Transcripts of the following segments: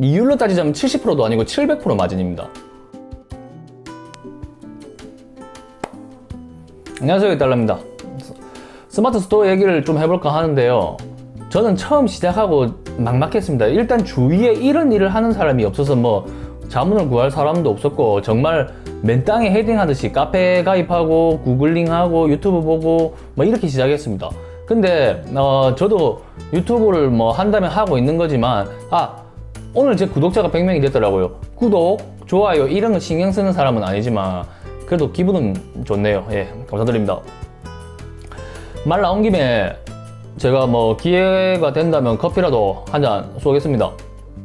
이율로 따지자면 70%도 아니고 700% 마진입니다. 안녕하세요, 달라입니다. 스마트 스토어 얘기를 좀 해볼까 하는데요. 저는 처음 시작하고 막막했습니다. 일단 주위에 이런 일을 하는 사람이 없어서 뭐 자문을 구할 사람도 없었고 정말 맨 땅에 헤딩하듯이 카페 가입하고 구글링하고 유튜브 보고 뭐 이렇게 시작했습니다. 근데 어 저도 유튜브를 뭐 한다면 하고 있는 거지만 아 오늘 제 구독자가 100명이 됐더라고요. 구독, 좋아요 이런 거 신경 쓰는 사람은 아니지만 그래도 기분은 좋네요. 예, 감사드립니다. 말 나온 김에 제가 뭐 기회가 된다면 커피라도 한 잔 쏘겠습니다.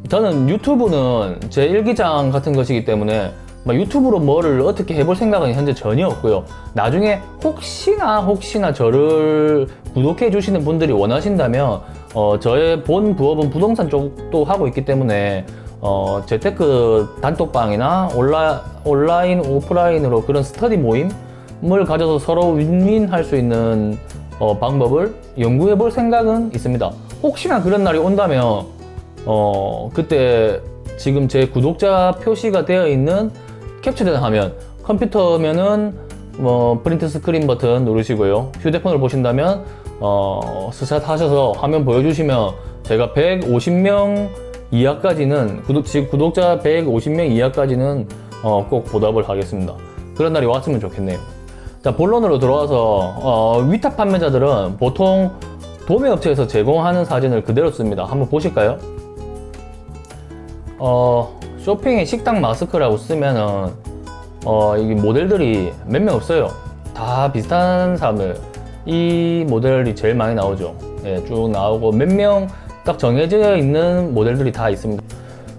저는 유튜브는 제 일기장 같은 것이기 때문에 막 유튜브로 뭐를 어떻게 해볼 생각은 현재 전혀 없고요. 나중에 혹시나 혹시나 저를 구독해 주시는 분들이 원하신다면 어, 저의 본 부업은 부동산 쪽도 하고 있기 때문에 어, 재테크 단톡방이나 온라, 온라인, 오프라인으로 그런 스터디 모임을 가져서 서로 윈윈할 수 있는 어, 방법을 연구해 볼 생각은 있습니다. 혹시나 그런 날이 온다면, 어, 그때 지금 제 구독자 표시가 되어 있는 캡처된 화면, 컴퓨터면은 뭐 프린트 스크린 버튼 누르시고요. 휴대폰을 보신다면, 어, 스샷 하셔서 화면 보여주시면 제가 150명 이하까지는, 구독, 지금 구독자 150명 이하까지는 어, 꼭 보답을 하겠습니다. 그런 날이 왔으면 좋겠네요. 자, 본론으로 들어와서 어, 위탁 판매자들은 보통 도매업체에서 제공하는 사진을 그대로 씁니다. 한번 보실까요? 어, 쇼핑에 식당 마스크라고 쓰면은 어, 이 모델들이 몇 명 없어요. 다 비슷한 사람들. 이 모델이 제일 많이 나오죠. 예, 쭉 나오고 몇 명 딱 정해져 있는 모델들이 다 있습니다.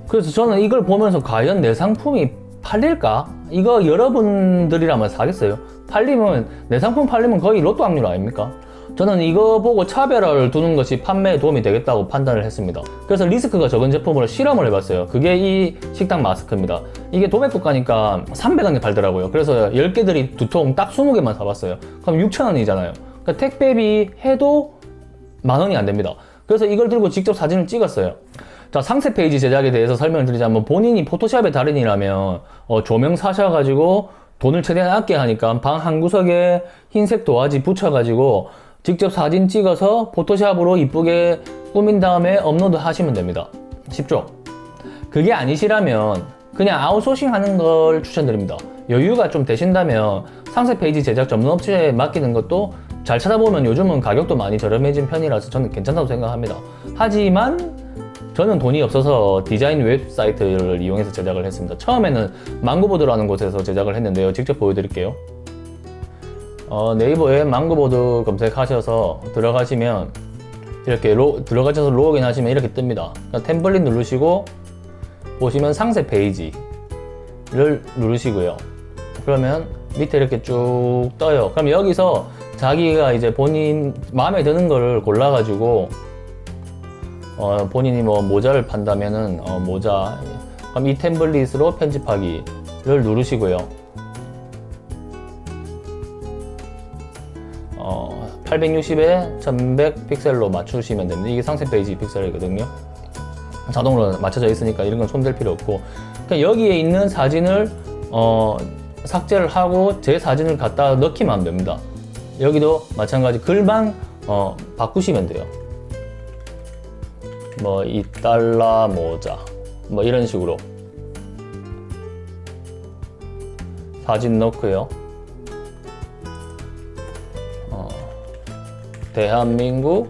그래서 저는 이걸 보면서 과연 내 상품이 팔릴까? 이거 여러분들이라면 사겠어요? 팔리면, 내 상품 팔리면 거의 로또 확률 아닙니까? 저는 이거 보고 차별화를 두는 것이 판매에 도움이 되겠다고 판단을 했습니다. 그래서 리스크가 적은 제품으로 실험을 해봤어요. 그게 이 식당 마스크입니다. 이게 도매가니까 300원에 팔더라고요. 그래서 10개들이 두 통 딱 20개만 사봤어요. 그럼 6,000원이잖아요. 그러니까 택배비 해도 만 원이 안 됩니다. 그래서 이걸 들고 직접 사진을 찍었어요. 자, 상세 페이지 제작에 대해서 설명을 드리자면 본인이 포토샵의 달인이라면 어, 조명 사셔가지고 돈을 최대한 아껴 하니까 방 한 구석에 흰색 도화지 붙여가지고 직접 사진 찍어서 포토샵으로 이쁘게 꾸민 다음에 업로드 하시면 됩니다. 쉽죠? 그게 아니시라면 그냥 아웃소싱 하는 걸 추천드립니다. 여유가 좀 되신다면 상세 페이지 제작 전문 업체에 맡기는 것도 잘 찾아보면 요즘은 가격도 많이 저렴해진 편이라서 저는 괜찮다고 생각합니다. 하지만 저는 돈이 없어서 디자인 웹사이트를 이용해서 제작을 했습니다. 처음에는 망고보드라는 곳에서 제작을 했는데요. 직접 보여드릴게요. 어, 네이버에 망고보드 검색하셔서 들어가시면 이렇게 로, 들어가셔서 로그인 하시면 이렇게 뜹니다. 그러니까 템플릿 누르시고 보시면 상세 페이지를 누르시고요. 그러면 밑에 이렇게 쭉 떠요. 그럼 여기서 자기가 이제 본인 마음에 드는 거를 골라가지고 어, 본인이 뭐 모자를 판다면은 어, 모자 그럼 이 템플릿으로 편집하기를 누르시고요. 860에 1100 픽셀로 맞추시면 됩니다. 이게 상세 페이지 픽셀이거든요. 자동으로 맞춰져 있으니까 이런 건 손댈 필요 없고 그러니까 여기에 있는 사진을 어, 삭제를 하고 제 사진을 갖다 넣기만 하면 됩니다. 여기도 마찬가지 글만 어, 바꾸시면 돼요. 뭐 이 달러 모자 뭐 이런 식으로 사진 넣고요. 대한민국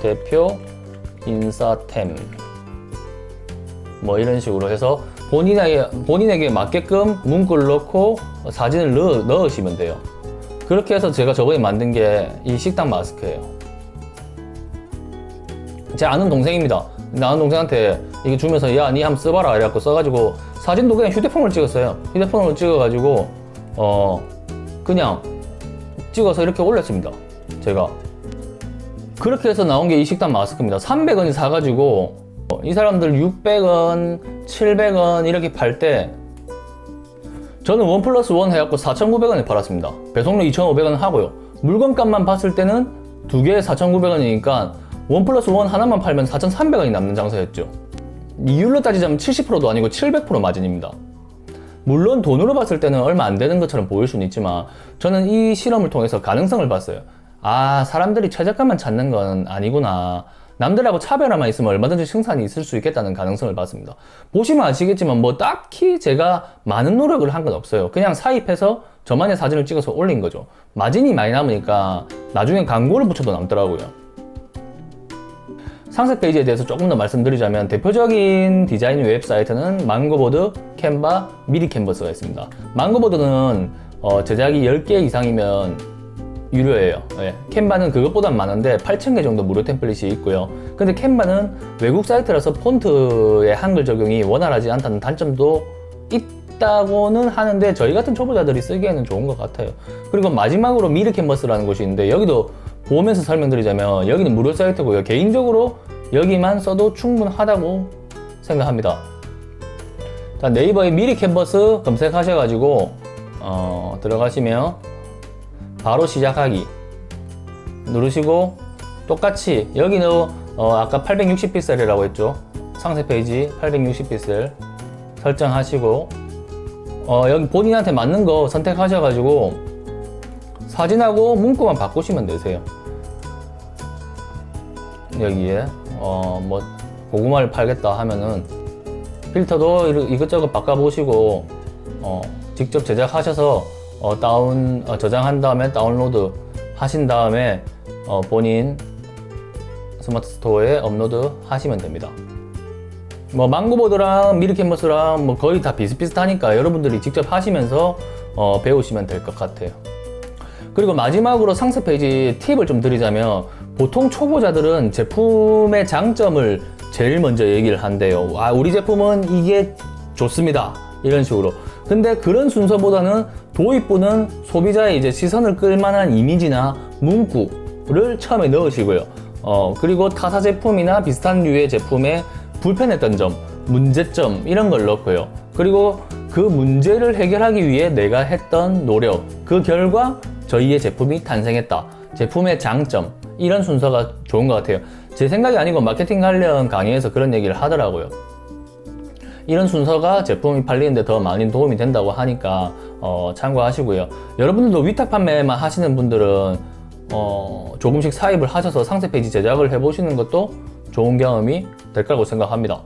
대표 인사템 뭐 이런 식으로 해서 본인에게 본인에게 맞게끔 문구를 넣고 사진을 넣, 넣으시면 돼요. 그렇게 해서 제가 저번에 만든 게 이 식당 마스크예요. 제 아는 동생입니다. 근데 아는 동생한테 이게 주면서 야, 니 한번 써봐라. 이래갖고 써가지고 사진도 그냥 휴대폰으로 찍었어요. 휴대폰으로 찍어가지고 어 그냥 찍어서 이렇게 올렸습니다. 제가 그렇게 해서 나온 게 이 식당 마스크입니다. 300원이 사가지고 어, 이 사람들 600원, 700원 이렇게 팔 때 저는 원 플러스 원 해갖고 4,900원에 팔았습니다. 배송료 2,500원 하고요. 물건값만 봤을 때는 두 개에 4,900원이니까 원 플러스 원 하나만 팔면 4,300원이 남는 장사였죠. 이율로 따지자면 70%도 아니고 700% 마진입니다. 물론 돈으로 봤을 때는 얼마 안 되는 것처럼 보일 수는 있지만 저는 이 실험을 통해서 가능성을 봤어요. 아, 사람들이 최저가만 찾는 건 아니구나. 남들하고 차별화만 있으면 얼마든지 생산이 있을 수 있겠다는 가능성을 봤습니다. 보시면 아시겠지만 뭐 딱히 제가 많은 노력을 한 건 없어요. 그냥 사입해서 저만의 사진을 찍어서 올린 거죠. 마진이 많이 남으니까 나중에 광고를 붙여도 남더라고요. 상세 페이지에 대해서 조금 더 말씀드리자면 대표적인 디자인 웹사이트는 망고보드, 캔바, 미리 캔버스가 있습니다. 망고보드는 어, 제작이 10개 이상이면 유료예요. 예. 캔바는 그것보단 많은데 8,000개 정도 무료 템플릿이 있고요. 근데 캔바는 외국 사이트라서 폰트의 한글 적용이 원활하지 않다는 단점도 있다고는 하는데 저희 같은 초보자들이 쓰기에는 좋은 것 같아요. 그리고 마지막으로 미르 캔버스라는 곳이 있는데 여기도 보면서 설명드리자면 여기는 무료 사이트고요. 개인적으로 여기만 써도 충분하다고 생각합니다. 자, 네이버에 미리 캔버스 검색하셔가지고 어, 들어가시면 바로 시작하기 누르시고 똑같이 여기는 어, 아까 860픽셀이라고 했죠. 상세 페이지 860픽셀 설정하시고 어, 여기 본인한테 맞는 거 선택하셔가지고 사진하고 문구만 바꾸시면 되세요. 여기에 어 뭐 고구마를 팔겠다 하면은 필터도 이것저것 바꿔보시고 어 직접 제작하셔서 어 다운 어, 저장한 다음에 다운로드 하신 다음에 어 본인 스마트 스토어에 업로드 하시면 됩니다. 뭐 망고보드랑 미르캔버스랑 뭐 거의 다 비슷비슷하니까 여러분들이 직접 하시면서 어, 배우시면 될 것 같아요. 그리고 마지막으로 상세 페이지 팁을 좀 드리자면 보통 초보자들은 제품의 장점을 제일 먼저 얘기를 한대요. 아, 우리 제품은 이게 좋습니다. 이런 식으로. 근데 그런 순서보다는 도입부는 소비자의 이제 시선을 끌만한 이미지나 문구를 처음에 넣으시고요. 어, 그리고 타사 제품이나 비슷한 류의 제품에 불편했던 점, 문제점 이런 걸 넣고요. 그리고 그 문제를 해결하기 위해 내가 했던 노력, 그 결과 저희의 제품이 탄생했다. 제품의 장점 이런 순서가 좋은 것 같아요. 제 생각이 아니고 마케팅 관련 강의에서 그런 얘기를 하더라고요. 이런 순서가 제품이 팔리는데 더 많이 도움이 된다고 하니까 어, 참고하시고요. 여러분들도 위탁 판매만 하시는 분들은 어, 조금씩 사입을 하셔서 상세 페이지 제작을 해보시는 것도 좋은 경험이 될 거라고 생각합니다.